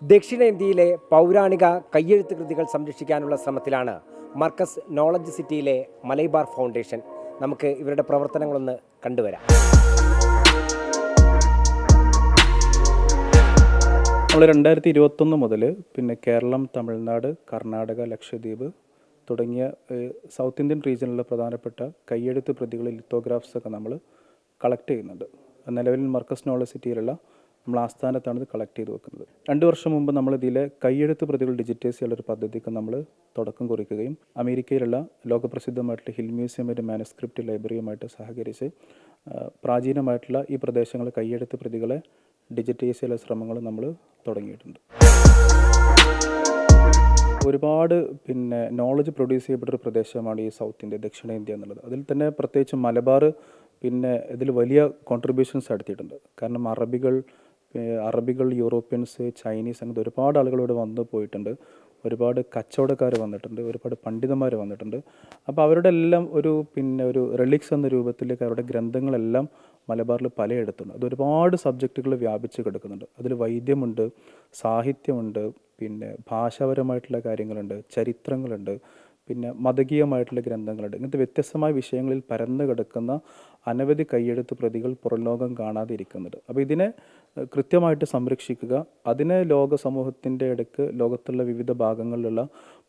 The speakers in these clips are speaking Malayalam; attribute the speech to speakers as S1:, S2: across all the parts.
S1: ദക്ഷിണേന്ത്യയിലെ പൗരാണിക കയ്യെഴുത്ത് കൃതികൾ സംരക്ഷിക്കാനുള്ള ശ്രമത്തിലാണ് മർക്കസ് നോളജ് സിറ്റിയിലെ മലൈബാർ ഫൗണ്ടേഷൻ. നമുക്ക് ഇവരുടെ പ്രവർത്തനങ്ങളൊന്ന് കണ്ടുവരാം.
S2: നമ്മൾ രണ്ടായിരത്തി ഇരുപത്തൊന്ന് മുതൽ പിന്നെ കേരളം തമിഴ്നാട് കർണാടക ലക്ഷദ്വീപ് തുടങ്ങിയ സൗത്ത് ഇന്ത്യൻ റീജിയനിലെ പ്രധാനപ്പെട്ട കയ്യെഴുത്ത് പ്രതികളിൽ ലിത്തോഗ്രാഫ്സ് ഒക്കെ നമ്മൾ കളക്ട് ചെയ്യുന്നുണ്ട്. നിലവിൽ മർക്കസ് നോളജ് സിറ്റിയിലുള്ള നമ്മൾ ആസ്ഥാനത്താണ് ഇത് കളക്ട് ചെയ്ത് വെക്കുന്നത്. രണ്ട് വർഷം മുമ്പ് നമ്മൾ ഇതിലെ കൈയെഴുത്ത് പ്രതികൾ ഡിജിറ്റൈസ് ചെയ്യാനുള്ള ഒരു പദ്ധതിക്ക് നമ്മൾ തുടക്കം കുറിക്കുകയും അമേരിക്കയിലുള്ള ലോകപ്രസിദ്ധമായിട്ടുള്ള ഹിൽ മ്യൂസിയം മാനസ്ക്രിപ്റ്റ് ലൈബ്രറിയുമായിട്ട് സഹകരിച്ച് പ്രാചീനമായിട്ടുള്ള ഈ പ്രദേശങ്ങൾ കൈയെഴുത്ത് പ്രതികളെ ഡിജിറ്റൈസ് ചെയ്യാനുള്ള ശ്രമങ്ങൾ നമ്മൾ തുടങ്ങിയിട്ടുണ്ട്. ഒരുപാട് പിന്നെ നോളജ് പ്രൊഡ്യൂസ് ചെയ്യപ്പെട്ട ഒരു പ്രദേശമാണ് ഈ സൗത്ത് ഇന്ത്യ ദക്ഷിണേന്ത്യ എന്നുള്ളത്. അതിൽ തന്നെ പ്രത്യേകിച്ച് മലബാർ പിന്നെ ഇതിൽ വലിയ കോൺട്രിബ്യൂഷൻസ് നടത്തിയിട്ടുണ്ട്. കാരണം അറബികൾ അറബികൾ യൂറോപ്യൻസ് ചൈനീസ് അങ്ങനത്തെ ഒരുപാട് ആളുകൾ ഇവിടെ വന്നു പോയിട്ടുണ്ട്. ഒരുപാട് കച്ചവടക്കാർ വന്നിട്ടുണ്ട്. ഒരുപാട് പണ്ഡിതന്മാർ വന്നിട്ടുണ്ട്. അപ്പോൾ അവരുടെ എല്ലാം ഒരു പിന്നെ ഒരു റിലിക്സ് എന്ന രൂപത്തിലേക്ക് അവരുടെ ഗ്രന്ഥങ്ങളെല്ലാം മലബാറിൽ പലയിടത്തുണ്ട്. അത് ഒരുപാട് സബ്ജക്റ്റുകൾ വ്യാപിച്ച് കിടക്കുന്നുണ്ട്. അതിൽ വൈദ്യമുണ്ട് സാഹിത്യമുണ്ട് പിന്നെ ഭാഷാപരമായിട്ടുള്ള കാര്യങ്ങളുണ്ട് ചരിത്രങ്ങളുണ്ട് പിന്നെ മതകീയമായിട്ടുള്ള ഗ്രന്ഥങ്ങളുണ്ട്. ഇങ്ങനത്തെ വ്യത്യസ്തമായ വിഷയങ്ങളിൽ പരന്നു കിടക്കുന്ന അനവധി കൈയെഴുത്ത് പ്രതികൾ പുറംലോകം കാണാതെ ഇരിക്കുന്നുണ്ട് അപ്പോൾ ഇതിനെ കൃത്യമായിട്ട് സംരക്ഷിക്കുക. അതിനെ ലോക സമൂഹത്തിന്റെ ഇടയ്ക്ക് ലോകത്തുള്ള വിവിധ ഭാഗങ്ങളിലുള്ള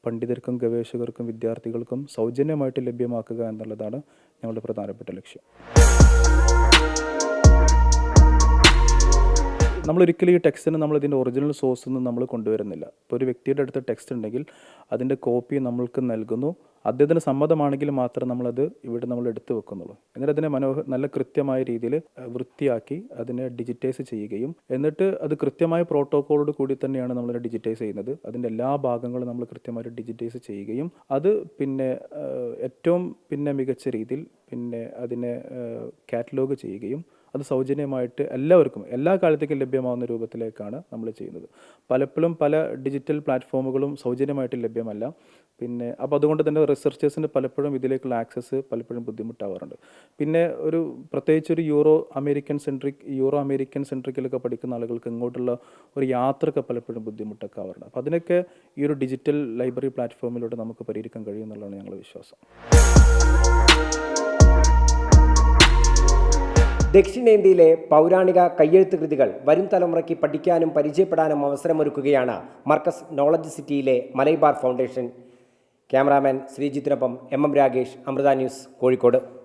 S2: പണ്ഡിതർക്കും ഗവേഷകർക്കും വിദ്യാർത്ഥികൾക്കും സൗജന്യമായിട്ട് ലഭ്യമാക്കുക എന്നുള്ളതാണ് ഞങ്ങളുടെ പ്രധാനപ്പെട്ട ലക്ഷ്യം. നമ്മൾ ഒരിക്കലും ഈ ടെക്സ്റ്റിന് നമ്മൾ ഇതിന്റെ ഒറിജിനൽ സോഴ്സ് നിന്ന് നമ്മൾ കൊണ്ടുവരുന്നില്ല. ഇപ്പോൾ ഒരു വ്യക്തിയുടെ അടുത്ത് ടെക്സ്റ്റ് ഉണ്ടെങ്കിൽ അതിന്റെ കോപ്പി നമ്മൾക്ക് നൽകുന്നു. അദ്ദേഹത്തിന് സമ്മതമാണെങ്കിൽ മാത്രം നമ്മളത് ഇവിടെ നമ്മൾ എടുത്തു വെക്കുന്നുള്ളൂ. എന്നിട്ട് അതിനെ മനോഹ നല്ല കൃത്യമായ രീതിയിൽ വൃത്തിയാക്കി അതിനെ ഡിജിറ്റൈസ് ചെയ്യുകയും എന്നിട്ട് അത് കൃത്യമായ പ്രോട്ടോക്കോളോട് കൂടി തന്നെയാണ് നമ്മൾ ഡിജിറ്റൈസ് ചെയ്യുന്നത്. അതിന്റെ എല്ലാ ഭാഗങ്ങളും നമ്മൾ കൃത്യമായിട്ട് ഡിജിറ്റൈസ് ചെയ്യുകയും അത് പിന്നെ ഏറ്റവും പിന്നെ മികച്ച രീതിയിൽ പിന്നെ അതിനെ കാറ്റലോഗ് ചെയ്യുകയും അത് സൗജന്യമായിട്ട് എല്ലാവർക്കും എല്ലാ കാലത്തേക്കും ലഭ്യമാവുന്ന രൂപത്തിലേക്കാണ് നമ്മൾ ചെയ്യുന്നത്. പലപ്പോഴും പല ഡിജിറ്റൽ പ്ലാറ്റ്ഫോമുകളും സൗജന്യമായിട്ട് ലഭ്യമല്ല. പിന്നെ അപ്പോൾ അതുകൊണ്ട് തന്നെ റിസർച്ചേഴ്സിന് പലപ്പോഴും ഇതിലേക്കുള്ള ആക്സസ് പലപ്പോഴും ബുദ്ധിമുട്ടാവാറുണ്ട്. പിന്നെ ഒരു പ്രത്യേകിച്ച് ഒരു Euro American centric Euro American സെൻട്രിക്കിലൊക്കെ പഠിക്കുന്ന ആളുകൾക്ക് ഇങ്ങോട്ടുള്ള ഒരു യാത്രയൊക്കെ പലപ്പോഴും ബുദ്ധിമുട്ടൊക്കെ ആവാറുണ്ട്. അപ്പോൾ അതിനൊക്കെ ഈ ഒരു ഡിജിറ്റൽ ലൈബ്രറി പ്ലാറ്റ്ഫോമിലൂടെ നമുക്ക് പരിഹരിക്കാൻ കഴിയും എന്നുള്ളതാണ് ഞങ്ങളുടെ വിശ്വാസം.
S1: ദക്ഷിണേന്ത്യയിലെ പൗരാണിക കയ്യെഴുത്ത് കൃതികൾ വരും തലമുറയ്ക്ക് പഠിക്കാനും പരിചയപ്പെടാനും അവസരമൊരുക്കുകയാണ് മർക്കസ് നോളജ് സിറ്റിയിലെ Malaibar foundation cameraman ശ്രീജിത്തിനൊപ്പം M M Ragesh Amrita news Kozhikode.